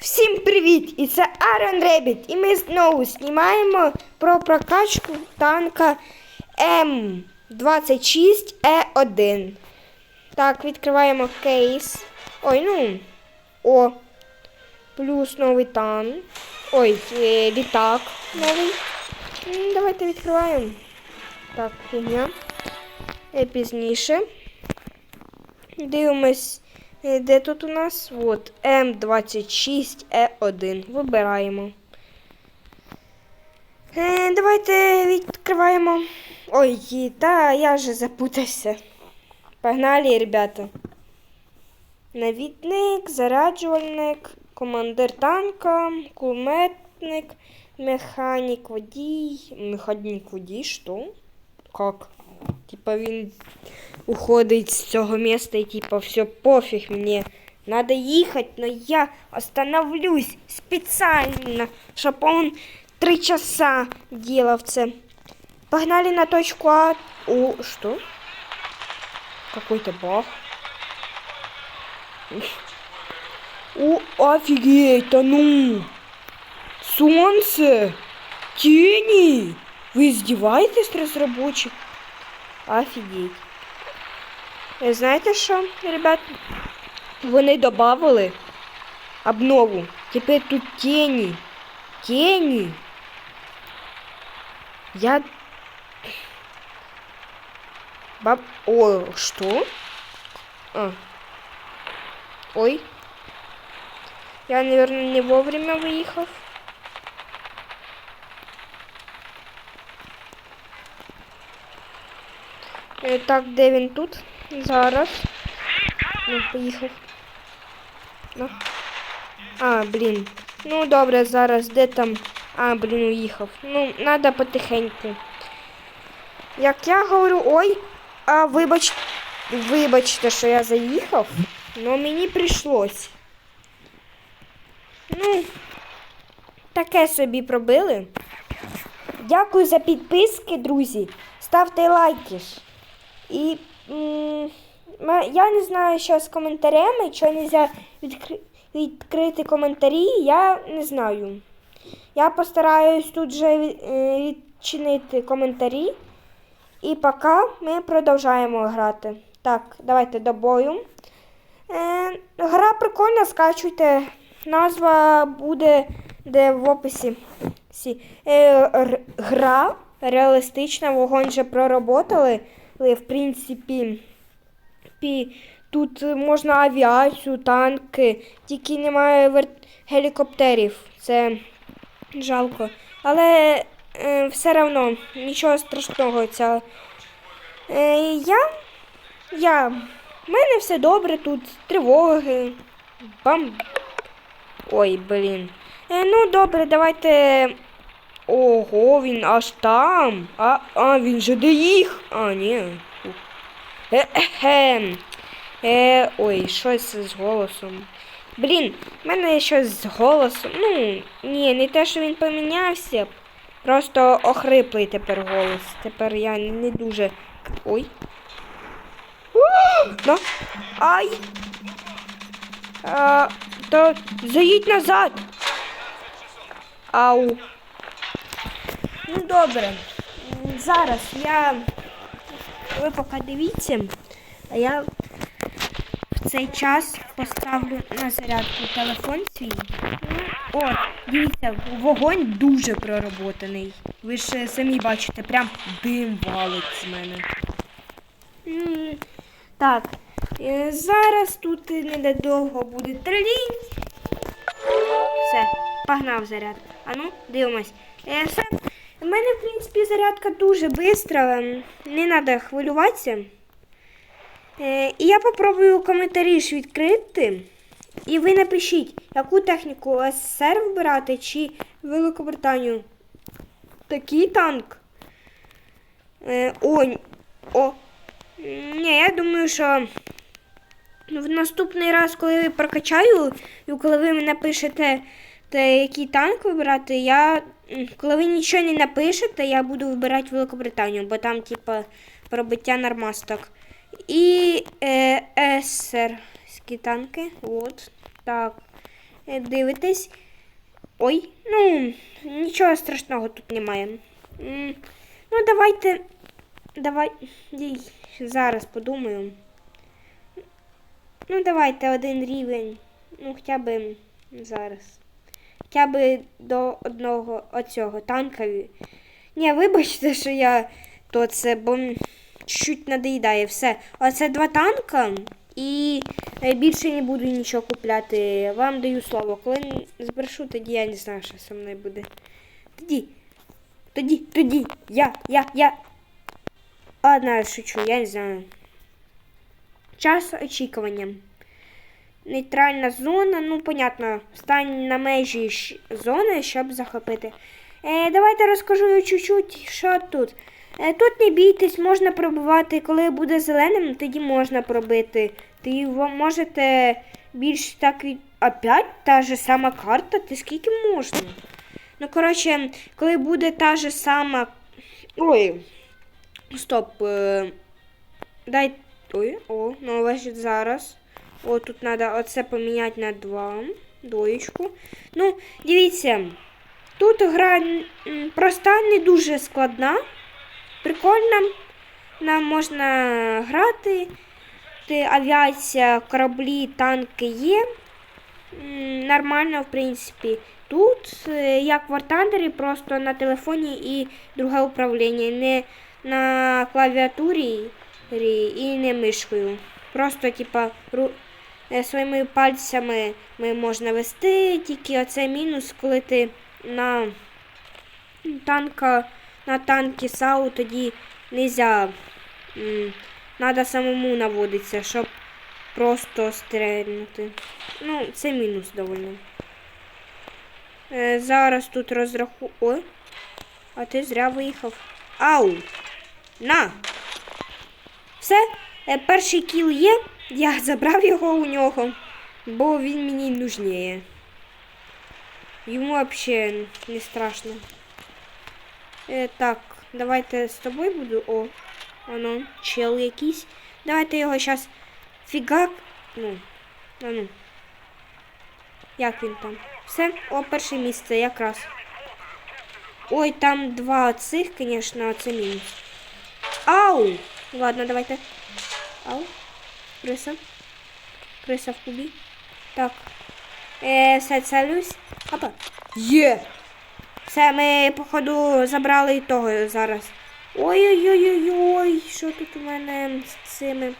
Всім привіт! І це Iron Rabbit. І ми знову знімаємо про прокачку танка М26Е1. Так, відкриваємо кейс. Ой, ну. О. Плюс новий танк. Ой, е, літак новий. Давайте відкриваємо. Так, фігня. Е, Пізніше. Дивимось, де тут у нас? От М26Е1. Вибираємо. Е, давайте відкриваємо. Ой, та я вже запутався. Погнали, ребята. Навідник, заряджувальник, командир танка, кулеметник, механік водій. Механік водій, що? Как? Типа він уходить з цього міста і типа все пофіг мені. Надо їхати, но я остановлюсь спеціально, щоб он три часа делав це. Погнали на точку А. О, что? Какой-то баг. О, офигеть, да ну! Солнце! Тени! Вы издеваетесь, разработчик? Офігеть. Е, Знаєте що, ребят? Вони додали обнову. Тепер тут тіні. Тіні. Я. Баб. О, що? А. Ой. Я, наверное, не вовремя виїхав. Е, Так, де він тут? Зараз. Ну, поїхав. Ну. А, блін. Ну, добре, зараз де там. А, блін, уїхав. Ну, треба потихеньку. Як я говорю, ой, а вибач, вибачте, що я заїхав, але мені прийшлось. Ну, таке собі пробили. Дякую за підписки, друзі. Ставте лайки. І я не знаю, що з коментарями, що не можна відкри- відкрити коментарі, я не знаю. Я постараюсь тут же е, відчинити коментарі. І поки ми продовжаємо грати. Так, давайте до бою. Е, гра прикольна, скачуйте. Назва буде де в описі. Е, гра реалістична, вогонь вже проработали. Але, в принципі, пі, тут можна авіацію, танки, тільки немає гелікоптерів. Це жалко. Але е, все одно нічого страшного. Ця... Е, я. Я. В мене все добре тут. Тривоги. Бам. Ой, блін. Е, ну, добре, давайте. Ого, він аж там. А, а він же доїх. А, ні. Е-хе. Е, ой, щось з голосом. Блін, в мене щось з голосом. Ну, ні, не те, що він помінявся. Просто охриплий тепер голос. Тепер я не дуже. Ой. Ну, ай! А, то заїдь назад. Ау. Ну добре. Зараз я. Ви поки дивіться, а я в цей час поставлю на зарядку телефон свій. О, дивіться, вогонь дуже проработаний. Ви ж самі бачите, прям дим валить з мене. Так, е, зараз тут недовго буде трилінь. Все, погнав заряд. А ну, дивимось. Е, все. У мене, в принципі, зарядка дуже швидка, не треба хвилюватися. Е, і я попробую коментарі ж відкрити. І ви напишіть, яку техніку СССР вибирати чи Великобританію. Такий танк. Е, о, о. Ні, я думаю, що в наступний раз, коли я прокачаю, і коли ви мені напишете, те, який танк вибирати, я. Коли ви нічого не напишете, я буду вибирати Великобританію, бо там, типа, пробиття нормасток. І е, СРські танки. От. Так. е, дивитесь. Ой, ну, нічого страшного тут немає. Ну, давайте. Давай. Зараз подумаю. Ну, давайте один рівень. Ну, хоча б зараз. Хоча б до одного оцього танкові. Ні, вибачте, що я то це, бо чуть надоїдає все. Оце два танка і е, більше не буду нічого купляти. Вам даю слово. Коли збрешу, тоді я не знаю, що зі мною буде. Тоді. Тоді, тоді. Я, я, я. Я шучу, я не знаю. Час очікування. Нейтральна зона, ну, понятно, стань на межі зони, щоб захопити. Е, давайте розкажу чуть-чуть, що тут. Е, тут не бійтесь, можна пробивати, коли буде зеленим, тоді можна пробити. Ти можете більш так від. Опять та же сама карта, ти скільки можна? Ну, коротше, коли буде та же сама. Ой. Стоп. Е... Дай. Ой, о, ну ось зараз. О, тут треба оце поміняти на 2. Доєчку. Ну, дивіться. Тут гра проста, не дуже складна. Прикольна. Нам можна грати. Ти- Авіація, кораблі, танки є. Нормально, в принципі. Тут, е, як в War Thunder, просто на телефоні і друге управління. Не на клавіатурі і не мишкою. Просто, типа, ру... е, своїми пальцями ми можна вести, тільки оце мінус, коли ти на танка, на танки САУ тоді нельзя. м, Надо самому наводитися, щоб просто стрельнути. Ну, це мінус доволі. Е, зараз тут розраху. Ой. А ти зря виїхав. Ау! На! Все, е, перший кіл є. Я забрав його у нього, бо він мені нужніє. Йому взагалі не страшно. Е, так, давайте з тобою буду. О, воно, чел якийсь. Давайте його зараз фігак. Ну, а ну. Як він там? Все, о, перше місце якраз. Ой, там два цих, звісно, це мінус. Ау! Ладно, давайте. Ау. Криса. Криса в кубі. Так. Е, все, целюсь. Опа. Є! Все, ми, походу, забрали і того зараз. Ой-ой-ой-ой-ой, що тут у мене з цими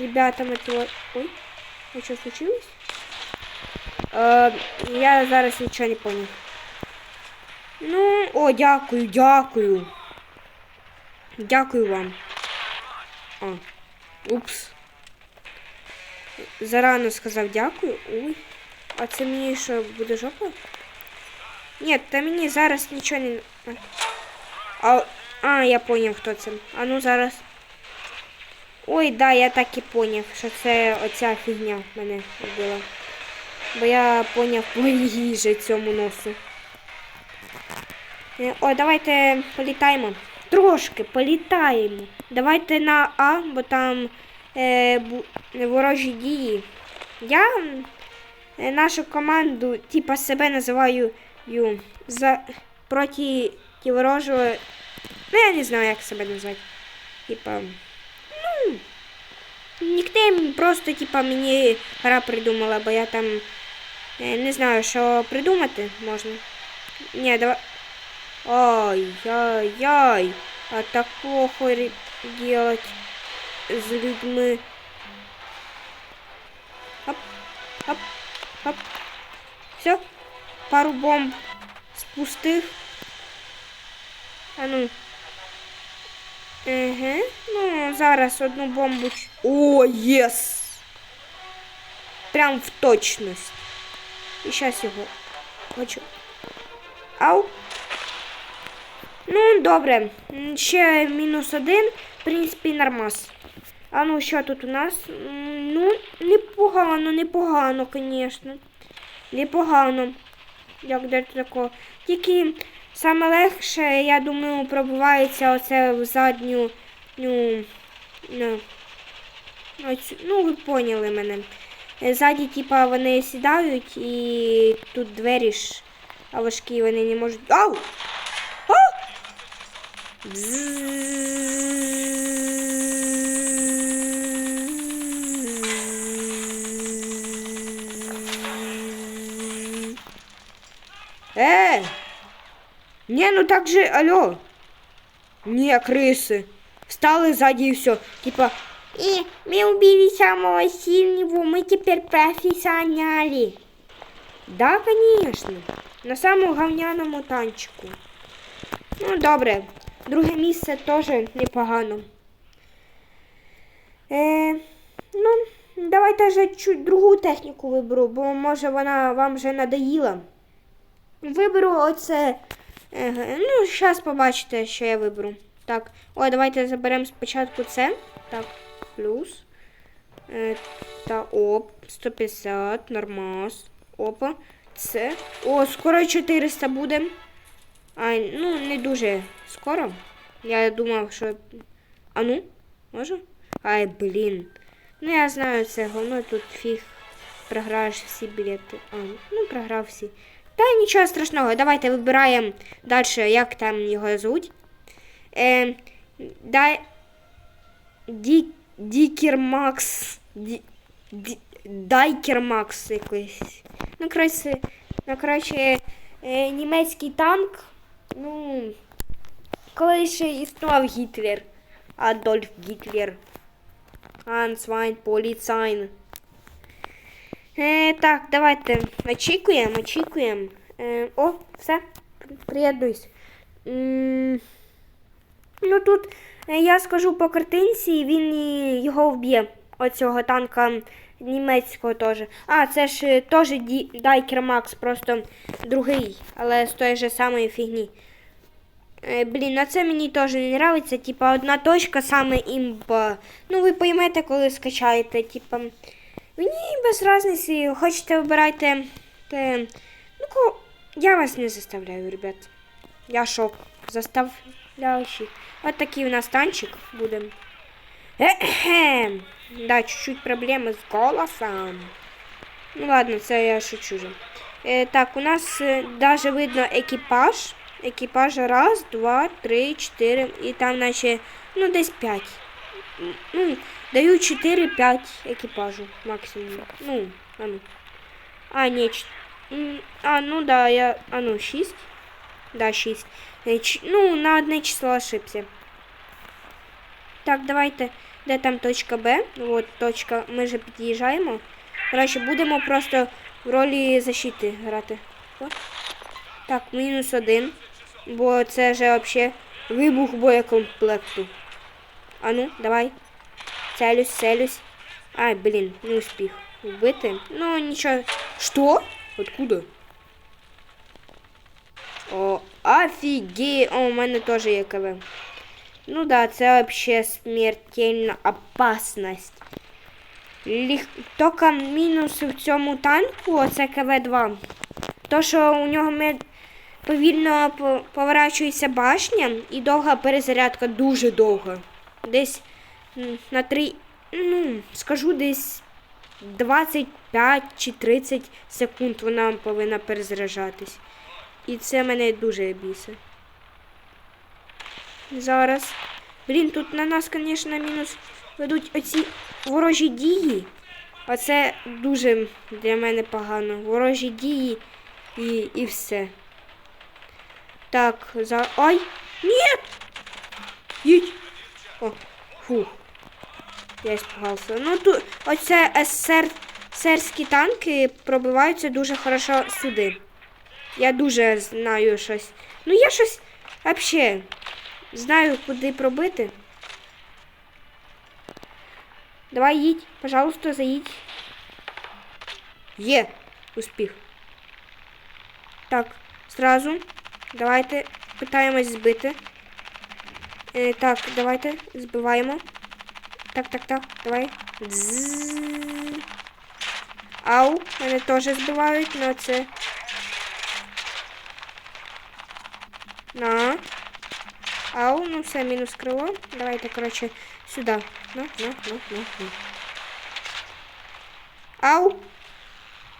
ребятами то. Ой, а що случилось? Е, я зараз нічого не поняв. Ну, о, дякую, дякую. Дякую вам. А, упс. Зарано сказав дякую. Ой. А це мені що, буде жопа? Ні, та мені зараз нічого не. А, а я поняв, хто це. А ну зараз. Ой, да, я так і поняв, що це оця фігня мене вбила. Бо я поняв по їжі цьому носу. Е, О, давайте політаємо. Трошки політаємо. Давайте на А, бо там ворожі дії. Я е, нашу команду, типа себе називаю за проти ті ворожого. Ну, я не знаю, як себе назвати. Типа. Ну. Нікнейм просто, типа, мені гра придумала, бо я там е, не знаю, що придумати можна. Ні, давай. Ай-яй-яй. А так плохо делать з людьми. Оп, оп, оп. Все. Пару бомб з пустих. А ну. Еге. Ну, зараз одну бомбу. О, єс! Прям в точність. І зараз його хочу. Ау. Ну, добре. Ще мінус один. В принципі, нормас. А ну, що тут у нас? Ну, непогано, непогано, звісно. Непогано. Як де тако. Тільки саме легше, я думаю, пробивається оце в задню. Ну, ну, оцю- ну ви поняли мене. е, ззаді, типа, вони сідають і тут двері ж важкі вони не можуть. Ау! А! Не, ну так же, алло. Не, крысы. Встали сзади и все. Типа, и мы убили самого сильного, мы теперь профессионалы. Да, конечно. На самому говняному танчику. Ну, добре. Друге місце теж непогано. Е, ну, давайте вже чуть другу техніку виберу, бо може вона вам вже надоїла. Виберу оце. Ну, зараз побачите, що я виберу. Так, ой, давайте заберемо спочатку це. Так, плюс. Е, та оп, 150, нормас. Опа. Це. О, скоро 400 буде. А, ну, не дуже скоро. Я думав, що. А ну, може? Ай, блін. Ну я знаю, це говно тут фіг. Програєш всі білети. А, ну програв всі. Та нічого страшного, давайте вибираємо далі, як там його звуть. Е, дай... Ді... Дікер Макс. Ді... Ді... Дайкер Макс якийсь. Ну, коротше, ну, коротше е, німецький танк. Ну, коли ще існував Гітлер. Адольф Гітлер. Ансвайн Поліцайн. Е, так, давайте очікуємо, очікуємо. Е, о, все, приєднуюсь. Ну тут е, я скажу по картинці, він його вб'є. Оцього танка німецького теж. А, це ж е, теж Дайкер Макс, просто другий, але з тої ж самої фігні. Е, блін, а це мені теж не подобається. Типа одна точка саме імба. Ну, ви поймете, коли скачаєте. Типа. Мені без різниці, хочете вибирайте. Те... Ну, ко... я вас не заставляю, ребят. Я шок. Заставляючий. От такий у нас танчик буде. Да, чуть-чуть проблеми з голосом. Ну ладно, це я шучу. Е, так, у нас е, даже видно екіпаж. Екіпаж раз, два, три, чотири. І там наче, ну, десь п'ять. Ну, даю 4-5 екіпажу максимум. Ну, а ну. А, ні, ч- а, ну да, я. А ну, 6. Да, 6. Е, ч- Ну, на одне число ошибся. Так, давайте. Де там точка Б? От точка. Ми вже під'їжджаємо. Коротше, будемо просто в ролі защити грати. О. Так, мінус один. Бо це вже взагалі вибух боєкомплекту. А ну, давай. Целюсь, целюсь. Ай, блін, не успіх. Вбити. Ну, нічого. Що? Откуда? О, офіге. О, у мене теж є КВ. Ну да, це вообще смертельна опасність. Ліг... Тільки мінус в цьому танку, оце КВ-2. То, що у нього мед... повільно по- поворачується башня і довга перезарядка, дуже довга. Десь на 3, ну, скажу, десь 25 чи 30 секунд вона повинна перезаряджатись. І це мене дуже бісить. Зараз. Блін, тут на нас, звісно, мінус ведуть оці ворожі дії. А це дуже для мене погано. Ворожі дії і, і все. Так, за. Ай! Ні! Їдь! О, фух. Я испугався. Ну тут оце СССР серські танки пробиваються дуже хорошо сюди. Я дуже знаю щось. Ну я щось взагалі знаю, куди пробити. Давай їдь, пожалуйста, заїдь. Є успіх. Так, зразу. Давайте питаємось збити. Е, так, давайте збиваємо. Так, так, так, давай. Дзззз. Ау, мене теж збивають, але це. На. Ау, ну все, мінус крило. Давайте, коротше, сюди. Ну, ну, ну, ну, ну. Ау.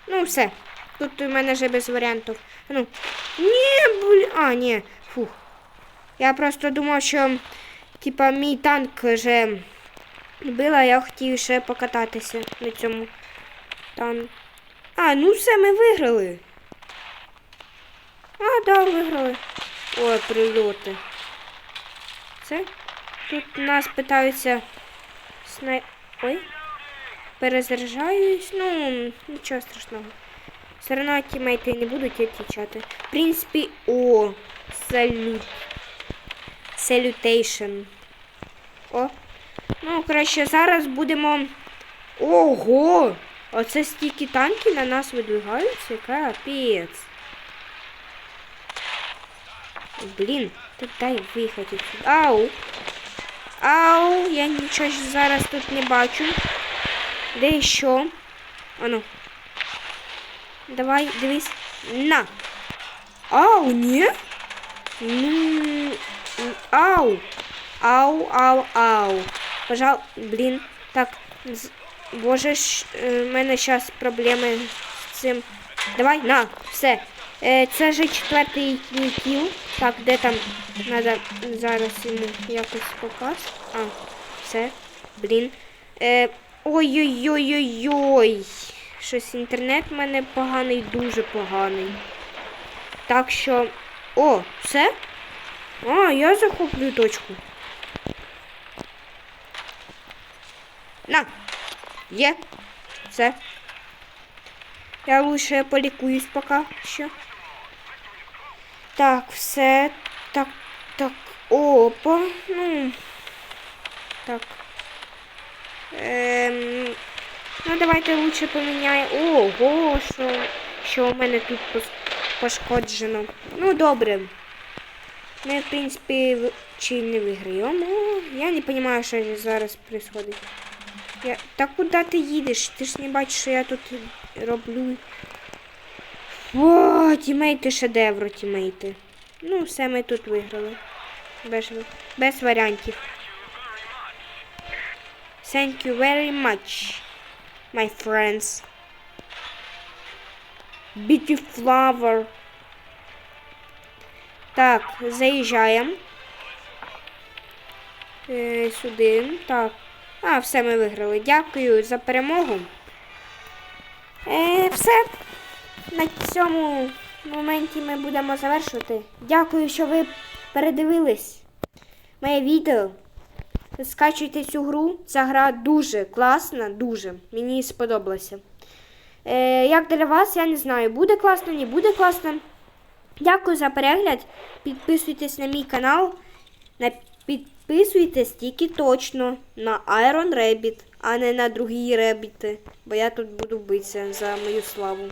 Ну, все. Тут у мене вже без варіантів. Ну. Ні, блін. А, ні. Фух. Я просто думав, що типа мій танк вже била, я хотів ще покататися на цьому танку. А, ну все, ми виграли. А, да, виграли. Ой, прильоти. Це? Тут нас питаються снай... Ой. Перезаряджаюсь. Ну, нічого страшного. Все одно тімейти не будуть відвічати. В принципі, о, салют. Салютейшн. О. Ну, краще зараз будемо. Ого! Оце стільки танків на нас видвигаються. Капець. Блін, тут дай виїхати. Ау. Ау, я нічого зараз тут не бачу. Де що? Ану. Давай, дивись. На. Ау, ні? Ау. Ау, ау, ау. Пожал, блін. Так, боже ж, е, в мене зараз проблеми з цим. Давай, на, все. Е, це вже четвертий кіл. Так, де там? Надо зараз йому якось попасти. А, все. Блін. Е, Ой-ой-ой-ой-ой. Щось інтернет в мене поганий, дуже поганий. Так що. О, все? А, я захоплюю точку. На! Є. Все. Я лучше полікуюсь поки що. Так, все. Так, так. Опа. Ну. Так. Ем, ну, давайте лучше поміняємо. Ого, що, що у мене тут пошкоджено. Ну, добре. Ми, в принципі, чи не виграємо. Я не розумію, що зараз відбувається. Я... Та куди ти їдеш? Ти ж не бачиш, що я тут роблю. О, тімейти шедевро, тімейти. Ну, все, ми тут виграли. Без, без варіантів. Thank you very much, my friends. Beauty flower. Так, заїжджаємо. Е, сюди. Так. А, все ми виграли. Дякую за перемогу. Е, все. На цьому моменті ми будемо завершувати. Дякую, що ви передивились моє відео. Скачуйте цю гру. Ця гра дуже класна, дуже. Мені сподобалося. Е, як для вас, я не знаю, буде класно, не буде класно. Дякую за перегляд. Підписуйтесь на мій канал. На, підписуйтесь тільки точно на Iron Rabbit, а не на другі ребіти. Бо я тут буду битися за мою славу.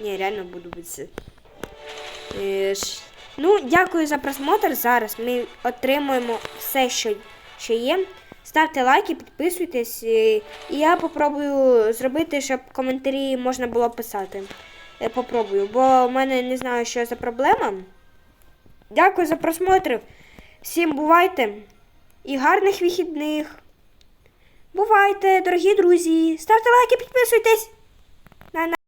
Ні, реально буду битися. Е. Ну, дякую за просмотр. Зараз ми отримуємо все, що, що є. Ставте лайки, підписуйтесь. е, І я попробую зробити, щоб коментарі можна було писати. Е, Попробую, бо в мене не знаю, що за проблема. Дякую за просмотр. Всім бувайте і гарних вихідних. Бувайте, дорогі друзі. Ставте лайки, підписуйтесь.